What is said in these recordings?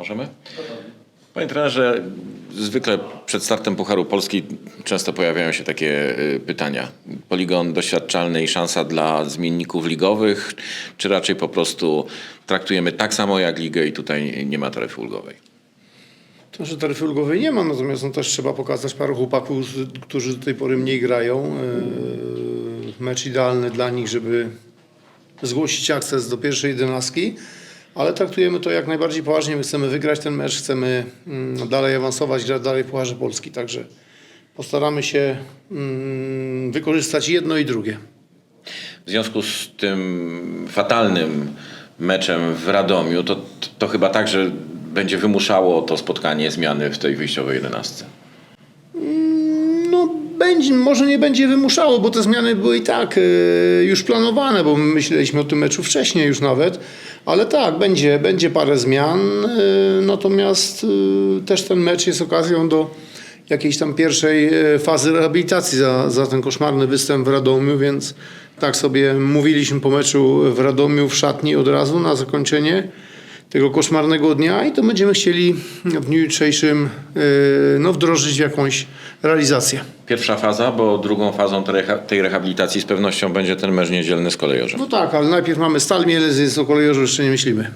Możemy? Panie trenerze, zwykle przed startem Pucharu Polski często pojawiają się takie y, pytania. Poligon doświadczalny i szansa dla zmienników ligowych, czy raczej po prostu traktujemy tak samo jak ligę i tutaj nie ma taryfy ulgowej? To, że taryfy ulgowej nie ma, natomiast no, też trzeba pokazać paru chłopaków, którzy do tej pory mniej grają. Yy, Mecz idealny dla nich, żeby zgłosić akces do pierwszej jedenastki, ale traktujemy to jak najbardziej poważnie. My chcemy wygrać ten mecz, chcemy mm, dalej awansować, grać dalej w Pucharze Polski, także postaramy się mm, wykorzystać jedno i drugie. W związku z tym fatalnym meczem w Radomiu, to, to chyba także będzie wymuszało to spotkanie zmiany w tej wyjściowej jedenastce. Będzie, może nie będzie wymuszało, bo te zmiany były i tak e, już planowane, bo my myśleliśmy o tym meczu wcześniej już nawet, ale tak, będzie, będzie parę zmian, e, natomiast e, też ten mecz jest okazją do jakiejś tam pierwszej fazy rehabilitacji za, za ten koszmarny występ w Radomiu, więc tak sobie mówiliśmy po meczu w Radomiu w szatni od razu na zakończenie tego koszmarnego dnia i to będziemy chcieli w dniu jutrzejszym e, no, wdrożyć w jakąś realizację. Pierwsza faza, bo drugą fazą tej reha- tej rehabilitacji z pewnością będzie ten mecz niedzielny z kolejorzem. No tak, ale najpierw mamy Stal Mielec, więc o kolejorzu jeszcze nie myślimy.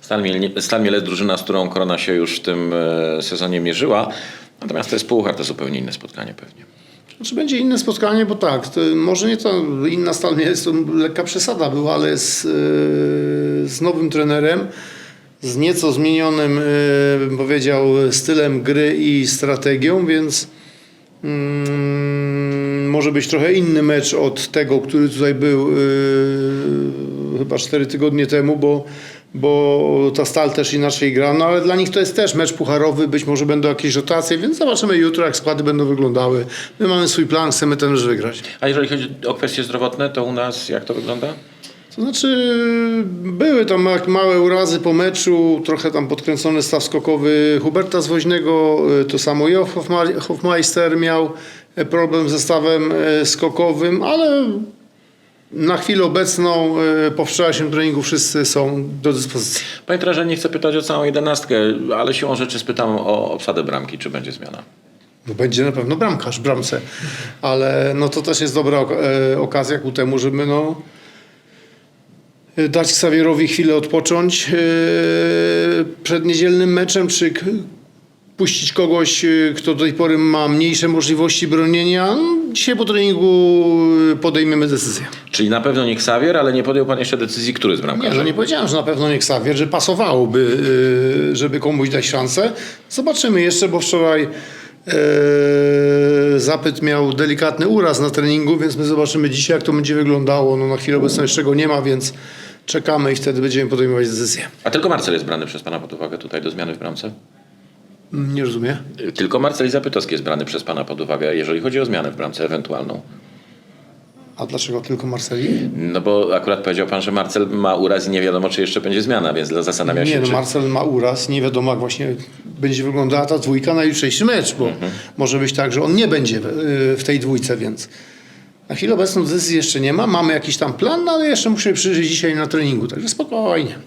Stal, Miel- Stal Mielec, drużyna, z którą Korona się już w tym e, sezonie mierzyła. Natomiast to jest puchar, to zupełnie inne spotkanie pewnie. Znaczy będzie inne spotkanie, bo tak, może nie to inna Stal Mielec, to lekka przesada była, ale z, yy, z nowym trenerem, z nieco zmienionym, yy, bym powiedział, stylem gry i strategią, więc mm, może być trochę inny mecz od tego, który tutaj był yy, chyba 4 tygodnie temu, bo, bo ta Stal też inaczej gra, no ale dla nich to jest też mecz pucharowy, być może będą jakieś rotacje, więc zobaczymy jutro, jak składy będą wyglądały. My mamy swój plan, chcemy ten mecz wygrać. A jeżeli chodzi o kwestie zdrowotne, to u nas jak to wygląda? To znaczy, były tam ma- małe urazy po meczu, trochę tam podkręcony staw skokowy Huberta Zwoźnego, y, to samo Hofma- Hofmeister miał e, problem ze stawem e, skokowym, ale na chwilę obecną e, po wczorajszym treningu wszyscy są do dyspozycji. Panie trenerze, nie chcę pytać o całą jedenastkę, ale siłą rzeczy spytam o obsadę bramki, czy będzie zmiana. No będzie na pewno bramkarz w bramce, ale no to też jest dobra ok- okazja ku temu, żeby no dać Xavierowi chwilę odpocząć e, przed niedzielnym meczem, czy puścić kogoś, e, kto do tej pory ma mniejsze możliwości bronienia. No, Dzisiaj po treningu e, podejmiemy decyzję. Czyli na pewno nie Xavier, ale nie podjął pan jeszcze decyzji, który z Nie, bramkarzy. że nie powiedziałem, że na pewno nie Xavier, że pasowałoby, żeby komuś dać szansę. Zobaczymy jeszcze, bo wczoraj zapyt miał delikatny uraz na treningu, więc my zobaczymy dzisiaj, jak to będzie wyglądało. No, na chwilę obecną jeszcze go nie ma, więc czekamy i wtedy będziemy podejmować decyzję. A tylko Marcel jest brany przez pana pod uwagę tutaj do zmiany w bramce? Mm, Nie rozumiem. Tylko Marcel Zapytowski jest brany przez pana pod uwagę, jeżeli chodzi o zmianę w bramce ewentualną. A dlaczego tylko Marceli? No bo akurat powiedział pan, że Marcel ma uraz i nie wiadomo, czy jeszcze będzie zmiana, więc dla- zastanawiam się, Nie, no czy... Marcel ma uraz, nie wiadomo jak właśnie będzie wyglądała ta dwójka na jutrzejszy mecz, bo może być tak, że on nie będzie w, w tej dwójce, więc na chwilę obecną decyzji jeszcze nie ma. Mamy jakiś tam plan, no ale jeszcze muszę przyjrzeć dzisiaj na treningu, także spokojnie.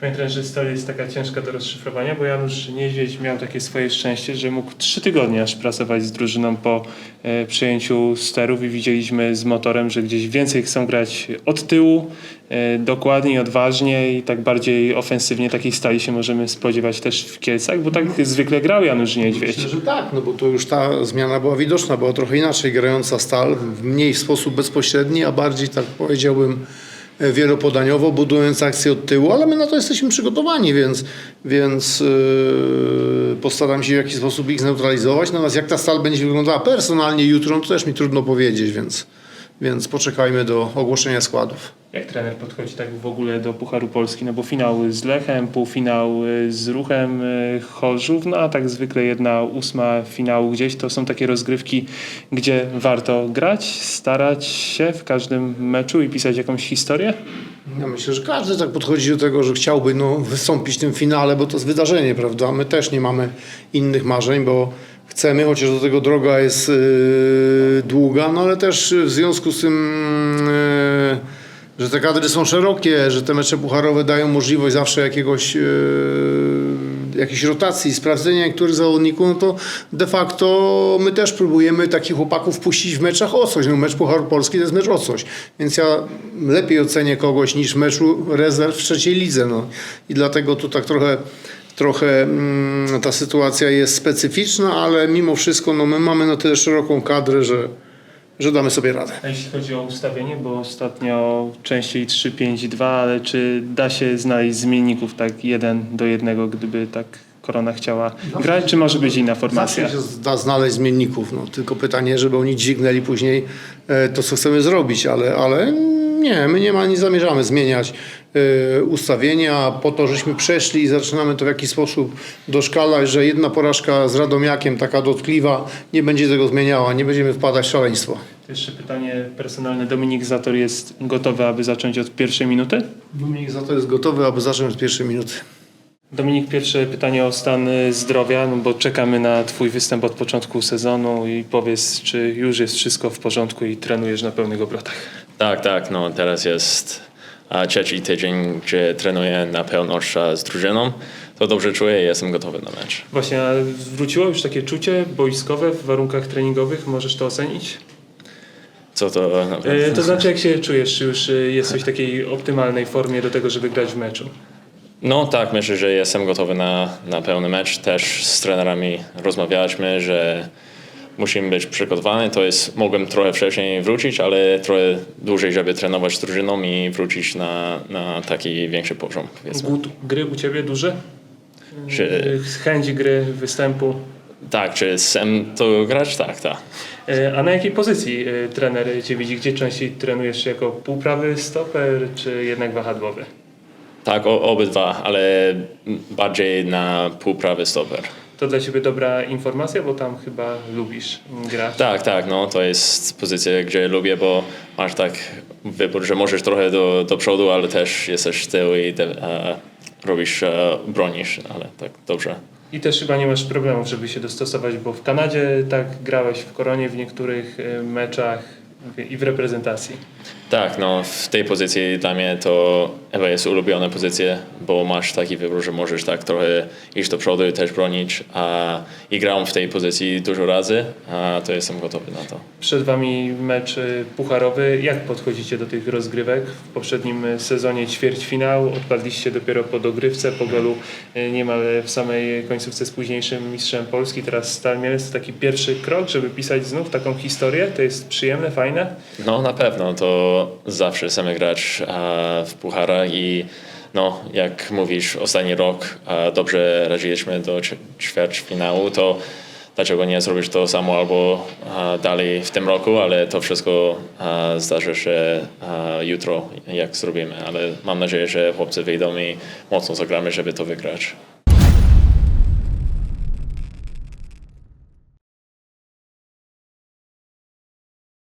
Panie trenerze, historia jest taka ciężka do rozszyfrowania, bo Janusz Niedźwiedź miał takie swoje szczęście, że mógł trzy tygodnie aż pracować z drużyną po e, przejęciu sterów i widzieliśmy z motorem, że gdzieś więcej chcą grać od tyłu, e, dokładniej, odważnie i tak bardziej ofensywnie. Takiej stali się możemy spodziewać też w Kielcach, bo tak zwykle grał Janusz Niedźwiedź. Myślę, że tak, no bo to już ta zmiana była widoczna, była trochę inaczej grająca stal, mniej w sposób bezpośredni, a bardziej tak powiedziałbym wielopodaniowo, budując akcję od tyłu, ale my na to jesteśmy przygotowani, więc, więc yy, postaram się w jakiś sposób ich zneutralizować. Natomiast jak ta stal będzie wyglądała personalnie jutro, no to też mi trudno powiedzieć, więc, więc poczekajmy do ogłoszenia składów. Jak trener podchodzi tak w ogóle do Pucharu Polski? No bo finał z Lechem, półfinał y, z Ruchem y, Chorzów, no a tak zwykle jedna ósma finału gdzieś. To są takie rozgrywki, gdzie warto grać, starać się w każdym meczu i pisać jakąś historię? Ja myślę, że każdy tak podchodzi do tego, że chciałby no, wystąpić w tym finale, bo to jest wydarzenie, prawda? My też nie mamy innych marzeń, bo chcemy, chociaż do tego droga jest yy, długa, no ale też w związku z tym, yy, że te kadry są szerokie, że te mecze pucharowe dają możliwość zawsze jakiegoś yy, jakiejś rotacji, sprawdzenia niektórych zawodników, no to de facto my też próbujemy takich chłopaków puścić w meczach o coś. No mecz Pucharu Polski to jest mecz o coś. Więc ja lepiej ocenię kogoś niż meczu rezerw w trzeciej lidze. No. I dlatego tu tak trochę trochę mm, ta sytuacja jest specyficzna, ale mimo wszystko no, my mamy na tyle szeroką kadrę, że, że damy sobie radę. A jeśli chodzi o ustawienie, bo ostatnio częściej 3-5-2, ale czy da się znaleźć zmienników tak jeden do jednego, gdyby tak Korona chciała grać, czy może być inna formacja? Zawsze się da znaleźć zmienników, no. tylko pytanie, żeby oni dźwignęli później e, to, co chcemy zrobić, ale, ale nie, my nie, ma, nie zamierzamy zmieniać e, ustawienia po to, żeśmy przeszli i zaczynamy to w jakiś sposób doszkalać, że jedna porażka z Radomiakiem, taka dotkliwa, nie będzie tego zmieniała, nie będziemy wpadać w szaleństwo. Jeszcze pytanie personalne. Dominik Zator jest gotowy, aby zacząć od pierwszej minuty? Dominik za to jest gotowy, aby zacząć od pierwszej minuty. Dominik, pierwsze pytanie o stan y, zdrowia, no bo czekamy na Twój występ od początku sezonu i powiedz, czy już jest wszystko w porządku i trenujesz na pełnych obrotach. Tak, tak, no teraz jest a, trzeci tydzień, gdzie trenuję na pełno z drużyną. To dobrze czuję i jestem gotowy na mecz. Właśnie, a wróciło już takie czucie boiskowe w warunkach treningowych, możesz to ocenić? Co to naprawdę? E, To znaczy, jak się czujesz, czy już y, jesteś w takiej optymalnej formie do tego, żeby grać w meczu? No tak, myślę, że jestem gotowy na, na pełny mecz. Też z trenerami rozmawialiśmy, że musimy być przygotowani. To jest, mogłem trochę wcześniej wrócić, ale trochę dłużej, żeby trenować z drużyną i wrócić na, na taki większy poziom. powiedzmy. Głód gry u Ciebie duży? Czy, Chęć gry, występu? tak, czy chcę to grać? Tak, tak. E, A na jakiej pozycji y, trener Cię widzi? Gdzie częściej trenujesz jako półprawy stoper, czy jednak wahadłowy? Tak, obydwa, ale bardziej na półprawy stoper. To dla Ciebie dobra informacja, bo tam chyba lubisz grać. Tak, tak, no to jest pozycja, gdzie lubię, bo masz tak wybór, że możesz trochę do, do przodu, ale też jesteś z tyłu i te, e, robisz, e, bronisz, ale tak dobrze. I też chyba nie masz problemów, żeby się dostosować, bo w Kanadzie tak grałeś w Koronie w niektórych y, meczach i w reprezentacji. Tak, no w tej pozycji dla mnie to chyba jest ulubiona pozycja, bo masz taki wybór, że możesz tak trochę iść do przodu i też bronić, a i grałem w tej pozycji dużo razy, a to jestem gotowy na to. Przed Wami mecz pucharowy. Jak podchodzicie do tych rozgrywek? W poprzednim sezonie ćwierćfinał odpadliście dopiero po dogrywce, po golu y, niemal w samej końcówce z późniejszym mistrzem Polski. Teraz Stal Mielec to taki pierwszy krok, żeby pisać znów taką historię. To jest przyjemne, fajne. No na pewno, to zawsze chcemy grać e, w pucharach i no, jak mówisz, ostatni rok e, dobrze radziliśmy do ćwierćfinału, to dlaczego nie zrobić to samo albo e, dalej w tym roku, ale to wszystko zdarzy się jutro, jak zrobimy, ale mam nadzieję, że chłopcy wyjdą i mocno zagramy, żeby to wygrać.